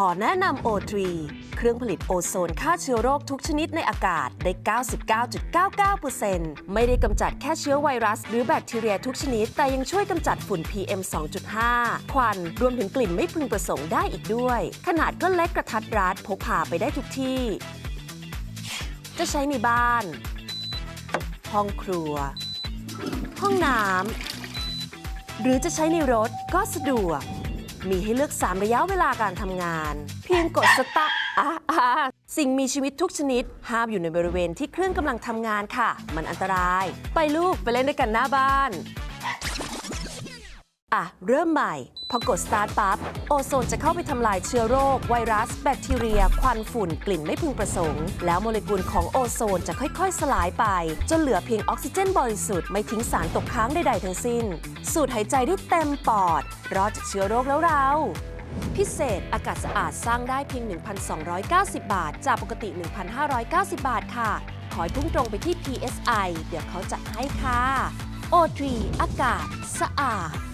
ขอแนะนำ O3 เครื่องผลิตโอโซนฆ่าเชื้อโรคทุกชนิดในอากาศได้ 99.99%ไม่ได้กำจัดแค่เชื้อไวรัส หรือแบคทีเรียทุกชนิด แต่ยังช่วยกำจัดฝุ่น PM 2.5 ควัน รวมถึงกลิ่นไม่พึงประสงค์ได้อีกด้วย ขนาดก็เล็กกระทัดรัดพกพาไปได้ทุกที่ จะใช้ในบ้าน ห้องครัว ห้องน้ำหรือจะใช้ในรถก็สะดวก มีให้เลือก 3 ระยะเวลาการทำงาน เพียงกดสตาร์อะอะสิ่งมีชีวิตทุกชนิด ห้ามอยู่ในบริเวณที่เครื่องกำลังทำงานค่ะ มันอันตราย ไปลูกไปเล่นด้วยกันหน้าบ้าน อะ เริ่มใหม่ พอกด Start ปั๊บ โอโซนจะเข้าไปทำลายเชื้อโรค ไวรัส แบคทีเรีย ควันฝุ่น กลิ่นไม่พึงประสงค์ แล้วโมเลกุลของโอโซนจะค่อยๆ สลายไป จนเหลือเพียงออกซิเจนบริสุทธิ์ไม่ทิ้งสารตกค้างใดๆทั้งสิ้น สูดหายใจได้เต็มปอด รอดจากเชื้อโรคแล้วเราพิเศษอากาศสะอาดสร้างได้เพียง 1,290 บาท จากปกติ 1,590 บาทค่ะ ขอพุ่งตรงไปที่ PSI เดี๋ยวเขาจัดให้ค่ะ O3 อากาศสะอาด